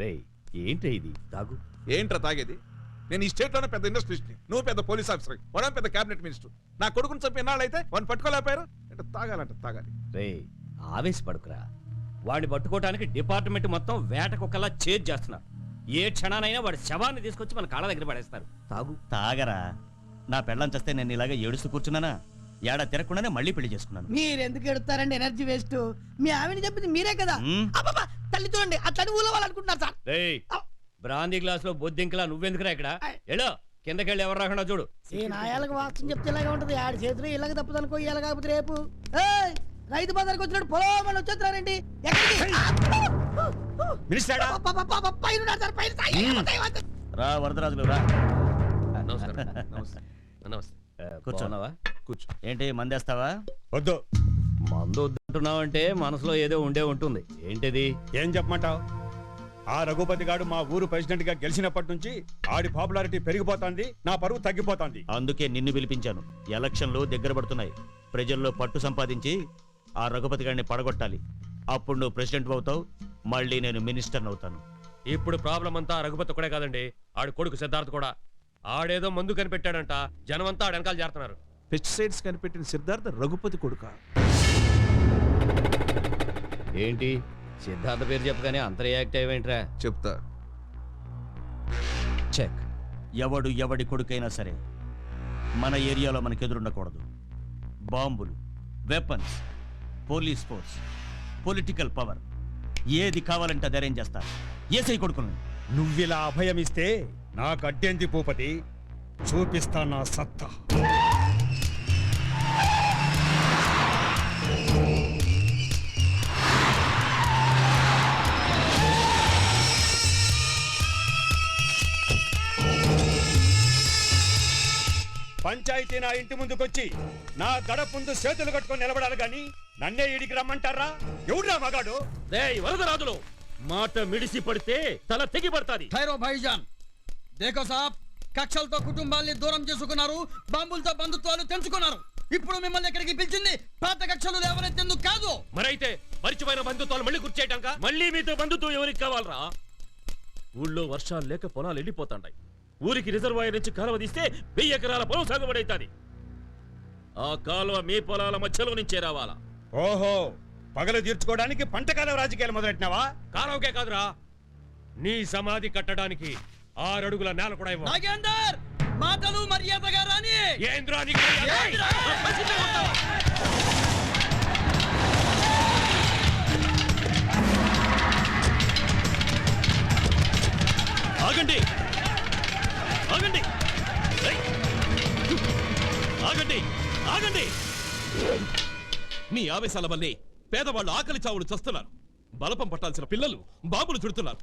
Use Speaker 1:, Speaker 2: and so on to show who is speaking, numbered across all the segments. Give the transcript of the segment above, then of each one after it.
Speaker 1: రేయ్ ఏంటి ఇది? తాగు.
Speaker 2: ఏంట్రా తాగేది? నేను ఈ స్టేట్లోనే పెద్ద ఇండస్ట్రియలిస్ట్ నువ్వు పెద్ద పోలీస్ ఆఫీసర్ మనం పెద్ద క్యాబినెట్ మినిస్టర్. నా కొడుకుని చంపి ఎన్నాళ్ళైతే వాడిని పట్టుకోలేకపోయారు? అంటే తాగాలంట తాగాలి.
Speaker 1: రేయ్ ఆవేశపడుకురా. వాడిని పట్టుకోవడానికి డిపార్ట్మెంట్ మొత్తం వేట కుక్కలా చేజ్ చేస్తున్నారు ఏ క్షణానైనా వాడి శవాన్ని తీసుకొచ్చి మన కాళ్ళ దగ్గర పడేస్తారు. తాగు.
Speaker 3: తాగరా. నా పెళ్ళం చేస్తే నేను ఇలాగ ఏడుస్తూ కూర్చున్నానా? ఏడా తిరగకుండానే మళ్ళీ పెళ్ళి చేసుకున్నాను.
Speaker 4: మీరు ఎందుకు ఎడుతారండి ఎనర్జీ వేస్ట్? మీ ఆవిడ చెప్పింది మీరే కదా?
Speaker 3: మ్మ్.
Speaker 4: అబ్బబ్బా, తల్లి చూడండి అట్లాంటి ఊళ్ళో వాళ్ళు అనుకుంటున్నారు సార్.
Speaker 1: బ్రాందీ గ్లాస్లో బొద్దింకలా నువ్వెందుకురా ఇక్కడ? ఎలో కిందకెళ్ళి ఎవరు రాకుండా చూడు.
Speaker 4: ఈ నాయాలకు వాస్తవం చెప్తే ఇలాగే ఉంటది. ఆడి చేతిలో ఇలాగ తప్పదనుకో ఇలా కాకపోతే రేపు. ఏయ్, రైతు బజార్కి వచ్చినట్టు పొలం వచ్చేస్తున్నారండి?
Speaker 3: రా వరదరాజులు రా.
Speaker 2: నమస్కారం నమస్తే. నమస్తే.
Speaker 1: ఏ,
Speaker 3: కూర్చో.
Speaker 1: బాగున్నావా?
Speaker 2: కూర్చో.
Speaker 3: ఏంటి మందేస్తావా?
Speaker 5: వద్దు.
Speaker 1: మందు వద్దంటున్నావంటే మనసులో ఏదో ఉండే ఉంటుంది. ఏంటిది?
Speaker 5: ఏం చెప్పమంటావు? ఆ రఘుపతి గాడు మా ఊరు ప్రెసిడెంట్గా గెలిచినప్పటి నుంచి ఆడి పాపులారిటీ పెరిగిపోతాంది నా పరువు తగ్గిపోతాంది.
Speaker 3: అందుకే నిన్ను పిలిపించాను. ఎలక్షన్లు దగ్గర పడుతున్నాయి. ప్రజల్లో పట్టు సంపాదించి ఆ రఘుపతి గారిని పడగొట్టాలి. అప్పుడు నువ్వు ప్రెసిడెంట్ అవుతావు మళ్ళీ నేను మినిస్టర్ అవుతాను.
Speaker 6: ఇప్పుడు ప్రాబ్లం అంతా రఘుపతి ఒక్కడే కాదండి ఆడు కొడుకు సిద్ధార్థ్ కూడా. ఆడేదో మందు కనిపెట్టాడంట జనమంతా ఆడ వెనకాల చేరుతున్నారు
Speaker 2: పెస్టిసైడ్స్ కనిపెట్టిన సిద్ధార్థ రఘుపతి కొడుక.
Speaker 1: ఏంటి? సిద్ధార్థ పేరు చెప్పగానే అంత రియాక్ట్ అయ్యేంట్రా
Speaker 2: చెప్తా.
Speaker 1: చెక్
Speaker 3: ఎవడు ఎవడి కొడుకైనా సరే మన ఏరియాలో మనకు ఎదురుండకూడదు బాంబులు weapons police force political power ఏది కావాలంటే అది అరేంజ్ చేస్తారు ఏసై కొడుకుని
Speaker 5: నువ్విలా అభయం ఇస్తే నాకు అడ్డేంది భూపతి? చూపిస్తా నా సత్తా. పంచాయతీ నా ఇంటి ముందుకొచ్చి నా గడప ముందు చేతులు కట్టుకొని నిలబడాలి గాని నన్నే ఇడికి రమ్మంటారా? ఎవడ్రా మగాడు?
Speaker 6: రేయ్ వరదరాజులు మాట మిడిసి పడితే తల తెగి పడతాది.
Speaker 7: ఖైరో భాయిజాన్ దేఖో సాబ్ కక్షలతో కుటుంబాల్ని దూరం చేసుకున్నారు బాంబులతో బంధుత్వాలు తెంచుకున్నారు. ఇప్పుడు మిమ్మల్ని ఎక్కడికి పిలిచింది పాత కక్షలు లేవనెత్తేందుకు కాదు.
Speaker 6: మరైతే మరిచిపోయిన బంధుత్వాలు మళ్ళీ గుర్చేయటాక మళ్ళీ మీతో బంధుత్వం ఎవరికి కావాలరా? ఊళ్ళో వర్షాలు లేక పొలాలు ఎండిపోతాండాయి. ఊరికి రిజర్వాయర్ నుంచి కాలువ తీస్తే వెయ్యి ఎకరాల పొలం సాగుబడైతాది. ఆ కాలువ మీ పొలాల మధ్యలో నుంచే రావాలా?
Speaker 5: ఓహో పగలు తీర్చుకోవడానికి పంటకాలం రాజకీయాలు మొదలెట్టినావా?
Speaker 6: కాలువకే కాదురా నీ సమాధి కట్టడానికి ఆరడుగుల నేల కూడా ఇవ్వ.
Speaker 7: నాగేందర్ మాటలు మర్యాదగా రాని.
Speaker 6: ఏంద్రా నీకు మర్యాద? ఆగండి. ఆగండి. ఆగండి. ఆగండి. మీ ఆవేశాల వల్లే పేదవాళ్ళు ఆకలి చావులు చస్తున్నారు. బలపం పట్టాల్సిన పిల్లలు బాబులు చుడుతున్నారు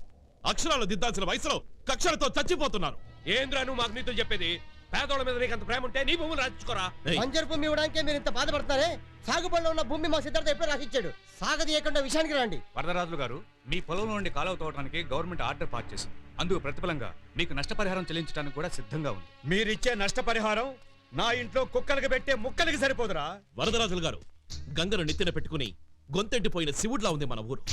Speaker 6: అక్షరాలు దిద్దాల్సిన వయసులో కక్షలతో చచ్చిపోతున్నారు. ఏంద్రా నువ్వు మాకు నీతో చెప్పేది? పేదోళ్ళ మీద నీకు అంత ప్రేమ ఉంటే నీ భూములు రాయించుకోరా
Speaker 8: బంజరు భూమి ఇవ్వడానికే మీరు ఇంత బాధపడతారే సాగు పనిలో ఉన్న భూమి మా సిద్ధార్థ ఎప్పుడో రాసిచ్చాడు. సాగదీయకుండా విషయానికి రండి.
Speaker 9: వరదరాజులు గారు మీ పొలంలో నుండి కాలువ తోవడానికి గవర్నమెంట్ ఆర్డర్ పాస్ చేసింది. అందుకు ప్రతిఫలంగా మీకు నష్టపరిహారం చెల్లించడానికి కూడా సిద్ధంగా ఉంది.
Speaker 5: మీరిచ్చే నష్టపరిహారం నా ఇంట్లో కుక్కలకి పెట్టే ముక్కలకి సరిపోదురా.
Speaker 6: వరదరాజులు గారు గంగను నెత్తిన పెట్టుకుని గొంతెంటిపోయిన శివుడ్లా ఉంది మన ఊరు.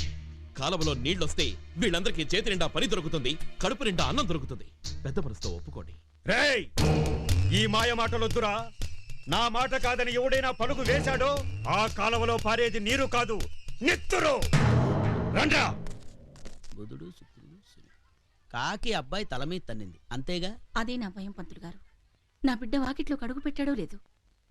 Speaker 6: కాలువలో నీళ్ళొస్తే వీళ్ళందరికీ చేతి నిండా పని దొరుకుతుంది కడుపు నిండా అన్నం దొరుకుతుంది. పెద్ద మనసుతో ఒప్పుకోండి.
Speaker 5: రేయ్! ఈ మాయ మాటలొద్దురా. నా మాట కాదని ఎవడైనా పలుకు వేశాడో ఆ కాలవలో పారేది నీరు కాదు నెత్తురు! రండ్రా!
Speaker 7: కాకి అబ్బాయి తల మీద తన్నింది. అంతేగా?
Speaker 10: అదే నా భయం పంతులు గారు నా బిడ్డ వాకిట్లో కడుగు పెట్టాడో లేదు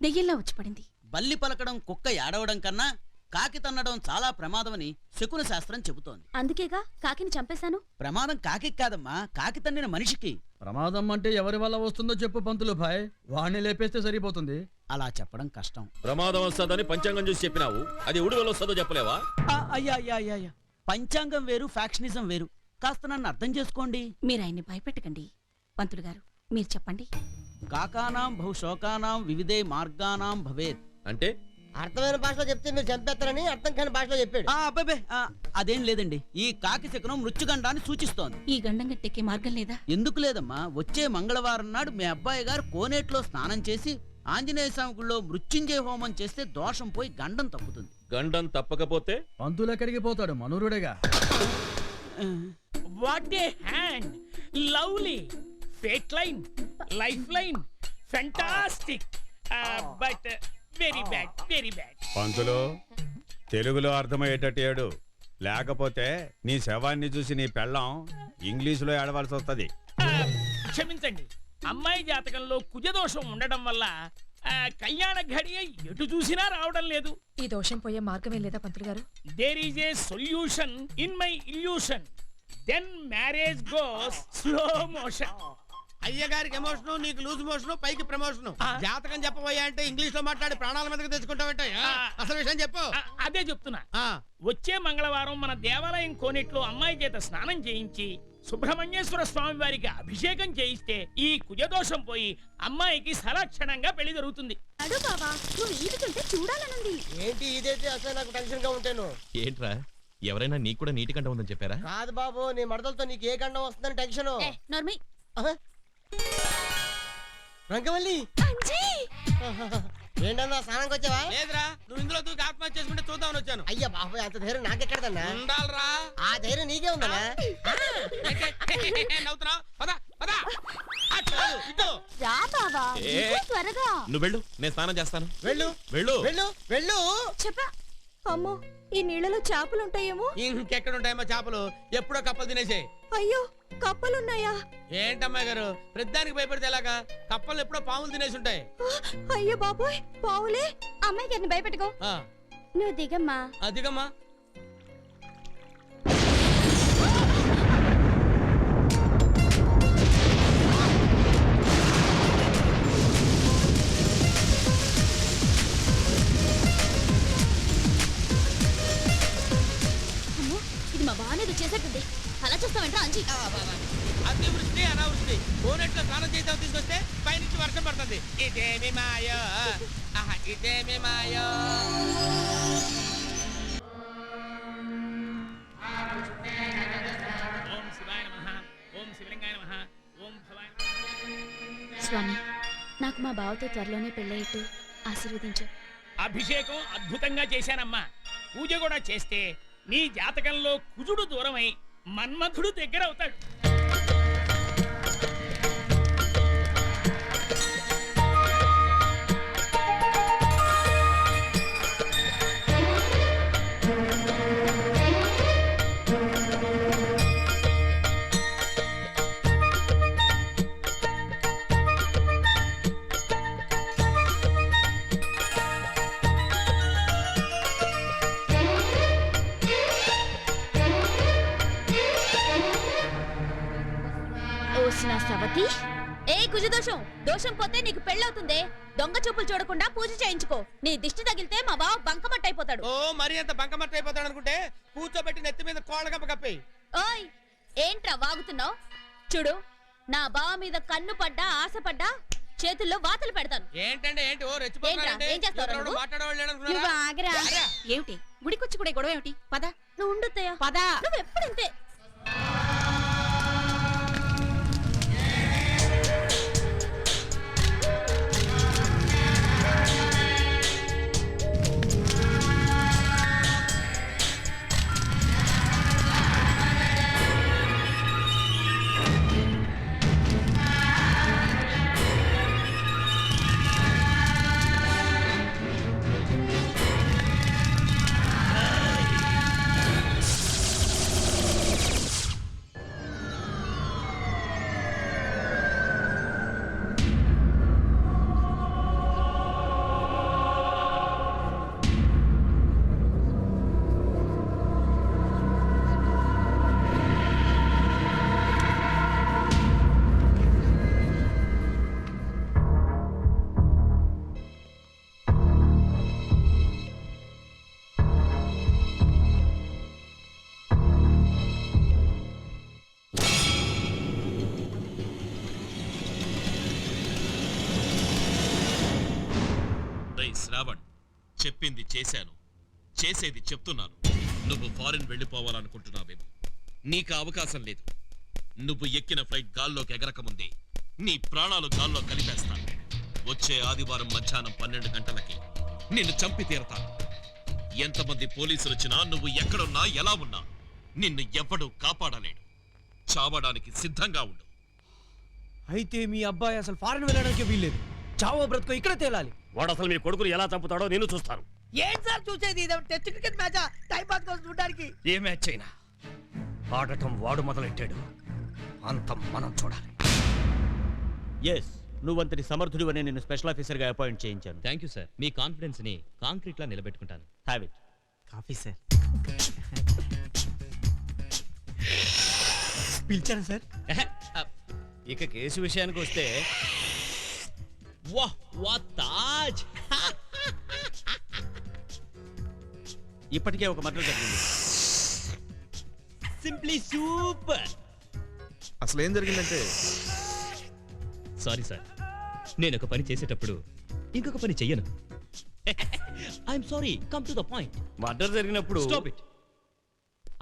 Speaker 10: దెయ్యంలా వచ్చి పడింది.
Speaker 7: బల్లి పలకడం కుక్క ఏడవడం కన్నా కాకి తన్నడం చాలా ప్రమాదమని శకున శాస్త్రం చెబుతోంది.
Speaker 10: అందుకేగా కాకిని చంపేశాను?
Speaker 7: ప్రమాదం కాకి కాదమ్మా కాకి తన్నిన మనిషికి.
Speaker 11: ప్రమాదం అంటే ఎవరి వల్ల వస్తుందో చెప్పు పంతులు భాయ్. వాణ్ణి లేపేస్తే సరిపోతుంది.
Speaker 7: అలా చెప్పడం కష్టం.
Speaker 6: ప్రమాదం వస్తుందని పంచాంగం చూసి చెప్పినావు. అది ఉడి వల్ల వస్తుందో చెప్పలేవా?
Speaker 7: అయ్యా అయ్యా అయ్యా అయ్యా పంచాంగం వేరు ఫ్యాక్షనిజం వేరు. కాస్త నన్ను అర్థం చేసుకోండి.
Speaker 10: మీరు ఆయన్ని భయపెట్టకండి పంతులు గారు. మీరు చెప్పండి.
Speaker 7: కాకానాం బహుశోకానాం వివిధే మార్గానాం భవేత్.
Speaker 6: అంటే?
Speaker 8: అర్థమైన భాషలో చెప్తే మీరు చంపేస్తారని అర్థం కాని భాషలో చెప్పాడు.
Speaker 7: ఆ అబ్బాబే ఆ, అదేం లేదండి. ఈ కాకి శకునం మృత్యుగండాన్ని సూచిస్తోంది.
Speaker 10: ఈ గండం గట్టెక్కే మార్గం లేదా?
Speaker 7: ఎందుకు లేదమ్మా? వచ్చే మంగళవారం నాడు మీ అబ్బాయి గారు కోనేట్లో స్నానం చేసి ఆంజనేయ స్వామి గుళ్ళో మృత్యుంజయ హోమం చేస్తే దోషం పోయి గండం తప్పుతుంది.
Speaker 6: గండం తప్పకపోతే?
Speaker 11: పంతులు ఎక్కడికి పోతాడు? మనూరుడేగా.
Speaker 12: What a hand lovely fate line life line fantastic but very bad very bad
Speaker 5: పంతులు తెలుగులో అర్థమయ్యేటట్టు ఏడు. లేకపోతే నీ శవాన్ని చూసి నీ పెళ్ళం ఇంగ్లీషులో ఏడవలసి వస్తుంది.
Speaker 12: క్షమించండి. అమ్మాయి జాతకంలో కుజదోషం ఉండడం వల్ల ఆ, కళ్యాణ ఘడియ ఎటు చూసినా రావడం లేదు.
Speaker 10: ఈ దోషం పోయే మార్గమే లేదా పంతులు గారు?
Speaker 12: There is a solution in my illusion then marriage goes slow motion
Speaker 8: అయ్య గారికి ఎమోషన్ నీకు లూజ్ మోషన్ పైకి ప్రమోషన్. జాతకం చెప్పబోయా అంటే ఇంగ్లీష్లో మాట్లాడి ప్రాణాల మీదకి తెచ్చుకుంటావంటే. అసలు విషయం చెప్పు.
Speaker 12: అదే చెప్తున్నా.
Speaker 8: ఆ,
Speaker 12: వచ్చే మంగళవారం మన దేవాలయం కోనేట్లో అమ్మాయి చేత స్నానం చేయించి సుబ్రహ్మణ్యేశ్వర స్వామి వారికి అభిషేకం చేయిస్తే ఈ కుజదోషం పోయి అమ్మాయికి సలక్షణంగా పెళ్ళి జరుగుతుంది.
Speaker 10: అడు బావా నువ్వు ఈదుకుంటే చూడాలనుంది.
Speaker 8: ఏంటి ఇదైతే అసలు నాకు టెన్షన్గా ఉంటాను
Speaker 6: ఏంట్రా? ఎవరైనా నీకు కూడా నీటి కంట ఉందని చెప్పారా?
Speaker 8: కాదు బాబు నీ మడతలతో నీకు ఏ గండం వస్తుందని టెన్షన్
Speaker 10: నర్మి.
Speaker 8: రంగవల్లి.
Speaker 10: అంజీ!
Speaker 8: ఏంటన్నా స్నానంకి వచ్చావా? లేదురా నువ్వు ఇందులో దూకి ఆత్మహత్య చేసుకుంటే చూద్దామని వచ్చాను. అయ్యా బాబు అంత ధైర్యం నాకెక్కడదన్నా? ఉండాలరా. ఆ ధైర్యం నీకే ఉందన్నా నవ్వుతున్నావు? పద పద.
Speaker 10: రా బావా త్వరగా.
Speaker 6: నువ్వు వెళ్ళు నేను స్నానం చేస్తాను.
Speaker 8: వెళ్ళు.
Speaker 6: వెళ్ళు.
Speaker 8: వెళ్ళు వెళ్ళు.
Speaker 10: చెప్పా. అమ్మో ఈ నీళ్ళలో చేపలుంటాయేమో?
Speaker 8: ఇంకెక్కడ ఉంటాయమ్మా చేపలు? ఎప్పుడో కప్పలు తినేసాయి.
Speaker 10: అయ్యో కప్పలున్నాయా?
Speaker 8: ఏంటమ్మాయి గారు? ప్రతిదానికి భయపడితే ఎలాగా? కప్పలు ఎప్పుడో పాములు తినేసి ఉంటాయి.
Speaker 10: అయ్యో బాబోయ్ పావులే. అమ్మాయి గారిని భయపెట్టుకో.
Speaker 8: ఆ,
Speaker 10: నువ్వు దిగమ్మా.
Speaker 8: అదిగమ్మా అతివృష్టి అనావృష్టి. కోనెట్లో స్నానం చేద్దాం తీసుకొస్తే పైనుంచి వర్షం పడుతుంది. ఇదేమి మాయో? ఆహా, ఇదేమి మాయో?
Speaker 10: స్వామి నాకు మా బావతో త్వరలోనే పెళ్ళయ్యట్టు ఆశీర్వదించు.
Speaker 12: అభిషేకం అద్భుతంగా చేశానమ్మా. పూజ కూడా చేస్తే నీ జాతకంలో కుజుడు దూరమై మన్మధుడు దగ్గర అవుతాడు
Speaker 10: దోషం. దోషం పోతే నీకు పెళ్ళవుతుంది. దొంగ చూపులు చూడకుండా పూజ చేయించుకో. నీ దిష్టి తగిలితే మా బావ బంకమట్ట అయిపోతాడు
Speaker 8: ఓ మరి అంత బంకమట్ట అయిపోతాడు అనుకుంటే కూర్చోబెట్టి నెత్తి మీద కోళ్ళగప్ప కప్పి.
Speaker 10: ఓయ్ ఏంట్రా వాగుతున్నావు? చూడు నా బావ మీద కన్ను పడ్డా ఆశ పడ్డా చేతుల్లో వాతలు పెడతాను.
Speaker 8: ఏంటంటే ఏంటి? ఓ
Speaker 10: ఏంట్రా?
Speaker 8: రెచ్చిపోతున్నారంటే
Speaker 10: ఏం?
Speaker 8: మాట్లాడేవాళ్ళు
Speaker 10: ఏమిటి? గుడికొచ్చి కూడా గొడవ ఏమిటి? పద. నువ్వు ఉండొద్దయ్యా పద. నువ్వు ఎప్పుడు ఇంతే
Speaker 6: చెప్పింది చేశాను. చేసేది చెప్తున్నాను. నువ్వు ఫారిన్ వెళ్ళిపోవాలనుకుంటున్నావేమో. నీకు అవకాశం లేదు. నువ్వు ఎక్కిన ఫ్లైట్ గాల్లోకి ఎగరకముందే నీ ప్రాణాలు గాల్లో కలిపేస్తాను వచ్చే ఆదివారం మధ్యాహ్నం పన్నెండు గంటలకి నిన్ను చంపి తీరతాను ఎంతమంది పోలీసులు వచ్చినా నువ్వు ఎక్కడున్నా ఎలా ఉన్నా నిన్ను ఎవ్వడూ కాపాడలేడు. చావడానికి సిద్ధంగా ఉండు.
Speaker 11: అయితే మీ అబ్బాయి అసలు ఫారెన్ వెళ్ళడానికి వీల్లేదు. చావో బ్రతుకో ఇక్కడ తేలాలి.
Speaker 1: వాడు అసలు మీ కొడుకుని ఎలా చంపుతాడో నేను చూస్తాను.
Speaker 4: ఏంటి సార్ చూసేది? ఇది test cricket match? Time pass కోసం చూడడానికి.
Speaker 1: ఏ మ్యాచ్ అయినా ఆడటం వాడు మొదలెట్టాడు. అంతం మనం చూడాలి.
Speaker 3: ఎస్ నువ్వంతటి సమర్థుడివని నేను స్పెషల్ ఆఫీసర్గా అపాయింట్ చేయించాను.
Speaker 13: థ్యాంక్ యూ సార్ మీ కాన్ఫిడెన్స్ని కాంక్రీట్ లా నిలబెట్టుకుంటాను
Speaker 3: హ్యావ్ ఇట్
Speaker 11: కాఫీ సార్ పిలిచాను సార్
Speaker 1: ఇక కేసు విషయానికి వస్తే
Speaker 13: వాహ్ వా
Speaker 3: ఇప్పటికే ఒక మర్డర్ జరిగింది.
Speaker 13: సింప్లీ సూపర్
Speaker 2: అసలు ఏం జరిగిందంటే?
Speaker 13: సారీ సార్ నేను ఒక పని చేసేటప్పుడు ఇంకొక పని చెయ్యను. I'm sorry come to the point
Speaker 1: murder జరిగినప్పుడు
Speaker 13: స్టాప్ ఇట్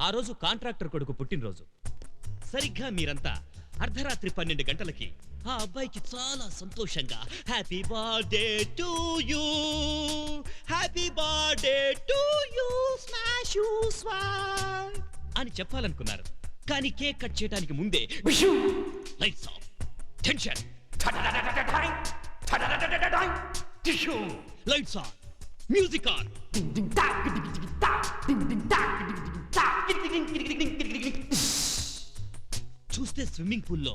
Speaker 13: ఆ రోజు కాంట్రాక్టర్ కొడుకు పుట్టినరోజు. సరిగ్గా మీరంతా అర్ధరాత్రి పన్నెండు గంటలకి ఆ అబ్బాయికి చాలా సంతోషంగా happy birthday to you. Happy birthday to you. Smash you అని చెప్పాలనుకున్నారు. కానీ కేక్ కట్ చేయడానికి ముందే lights off. Tension. Lights on. Music on. చూస్తే స్విమ్మింగ్ పూల్లో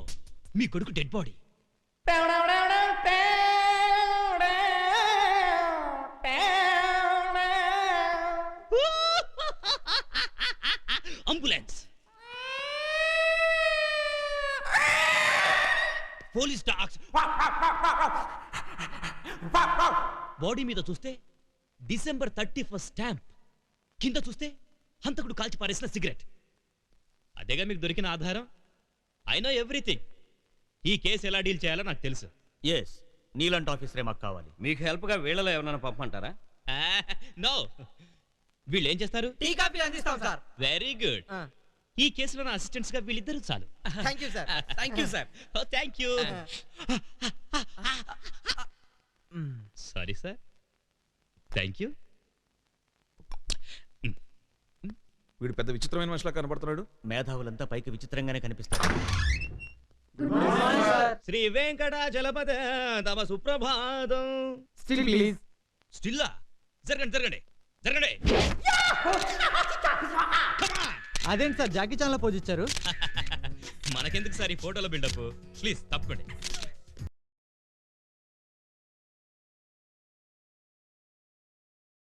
Speaker 13: మీ కొడుకు dead body ambulance police dogs body మీద చూస్తే డిసెంబర్ థర్టీ ఫస్ట్ స్టాంప్ కింద చూస్తే హంతకుడు కాల్చి పారేసిన సిగరెట్ అదేగా మీకు దొరికిన ఆధారం? ఐ నో ఎవ్రీథింగ్ ఈ కేసు ఎలా డీల్ చేయాలో నాకు తెలుసు.
Speaker 3: ఎస్ నీలాంటి ఆఫీసరే మాకు కావాలి.
Speaker 1: మీకు హెల్ప్గా వీళ్ళలో ఎవరైనా పంపమంటారా?
Speaker 13: నో వీళ్ళు ఏం చేస్తారు?
Speaker 4: టీ కాఫీ అందిస్తాం సార్.
Speaker 13: వెరీ గుడ్ ఈ కేసులో నా అసిస్టెంట్స్గా వీళ్ళిద్దరు చాలు.
Speaker 4: Thank you sir
Speaker 13: thank you sir thank you sorry sir thank you
Speaker 2: వీడు పెద్ద విచిత్రమైన మనిషిలా కనబడుతున్నాడు.
Speaker 3: మేధావులంతా పైకి విచిత్రంగానే కనిపిస్తారు.
Speaker 13: శ్రీ వెంకటాచలపద తమ సుప్రభాతం.
Speaker 11: స్టిల్ ప్లీజ్
Speaker 13: స్టిల్లా జరగండి జరగండి జరగండి.
Speaker 11: అదేంటి సార్ జాకీ చాన్లో పోజ్ ఇచ్చారు?
Speaker 13: మనకెందుకు సార్ ఈ ఫోటోలో బిల్డప్? ప్లీజ్ తప్పకండి.